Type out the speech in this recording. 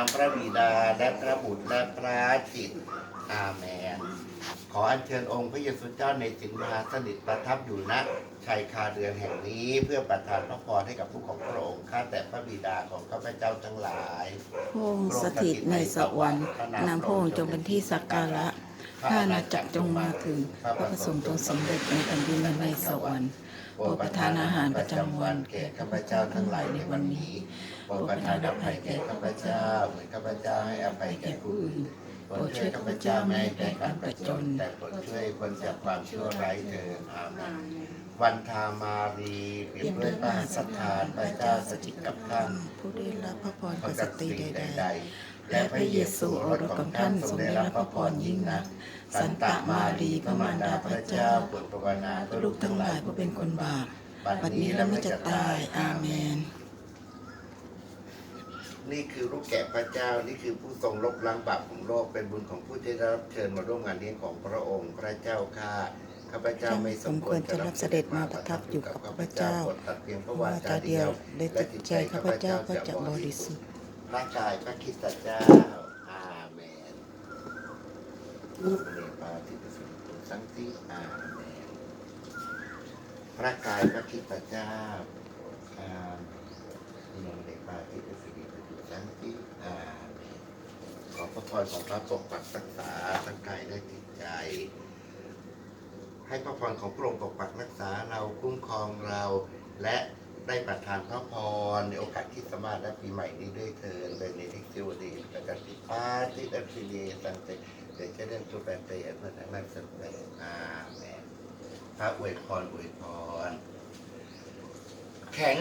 ามพระบิดาและพระบุตรและพระจิตอาเมนขออัญเชิญองค์พระเยซูเจ้าในสิงหาสนิทประทับอยู่ณชายคาเรือนแห่งนี้ เพื่อประทานพระพรให้กับผู้ของพระองค์ข้าแต่พระบิดาของข้าพเจ้าทั้งหลายพระองค์สถิตในสวรรค์นามพระองค์จงเป็นที่สักการะ พระอาณาจักจงมาถึง พระประสงค์จงสำเร็จในแผ่นดินและในสวรรค์โปรดประทานอาหารประจำวันแก่ข้าพเจ้าทั้งหลายในวันนี้โปรดประทานอภัยแก่ข้าพเจ้าเหมือนข้าพเจ้าให้อภัยแก่ผู้อื่นโปรดช่วยข้าพเจ้าไม่ให้แก่การประจน แต่โปรดช่วยคนจากความชั่วร้ายเถิดอาเมนวันทามารีเปรียบด้วยพระหัตถ์ทาพระเจ้าสถิตกับท่านผู้ได้รับพระพรพระกสตตรีรีใดๆ และและพพระระเยเยซูซูโอโอรรสสขขอองงท่าท่านนททรรงงได้ได้รัรับบพพระระพพรรยิ่ยิ่งงนันักกสัสันนตะตะมามารีรีพพระระมามารรดาดาพพระระเจ้าเจ้าโปรดภาวนาลูลูกกทั้ทั้งงหหลาลายยผู้ผู้เป็เป็นนคคนนบาบาปปบับัดดนี้นี้และและไม่ไม่จะจะตาตายยอาอาเมเมนนนี่คือลูกแกะพระเจ้า นี่คือผู้ทรงลบล้างบาปของโลก เป็นบุญของผู้ที่ได้รับเชิญมาร่วมงานเลี้ยงของพระองค์พระเจ้าข้าข้าพเจ้าไม่สมควรจะรับเสด็จมาประทับอยู่กับข้าพเจ้าตัดเพียงพระวาวพระาจาจาเดีเดียยววและและจิจิตตใจใจข้าข้าพพเจ้าเจ้าก็ก็จะจะบบริริสุสุททธิ์ธิ์ ร่างกายพระคริสตเจ้า อาเมนลูกเนปาทิปสุตุสังติอาเมนพระกายพระคริสตเจ้าอาเมนเนปาทิปสุตุสังติอาเมนขอพระพรของพระปกปักรักษาทั้งกายและจิตใจ ให้พระพรของพระองค์ปกปักรักษาเราคุ้มครองเราและ ได้ประทานพระพรในโอกาสที่สมาสและปีใหม่นี้ด้วยเถิดเป็นในทิศวดีประกาศติปาติอัฟิเลีสันเตเดชเดนตุแปเตยเพื่อทางนั้นสันเตอาเมนพระอวยพรอวยพรแข็ง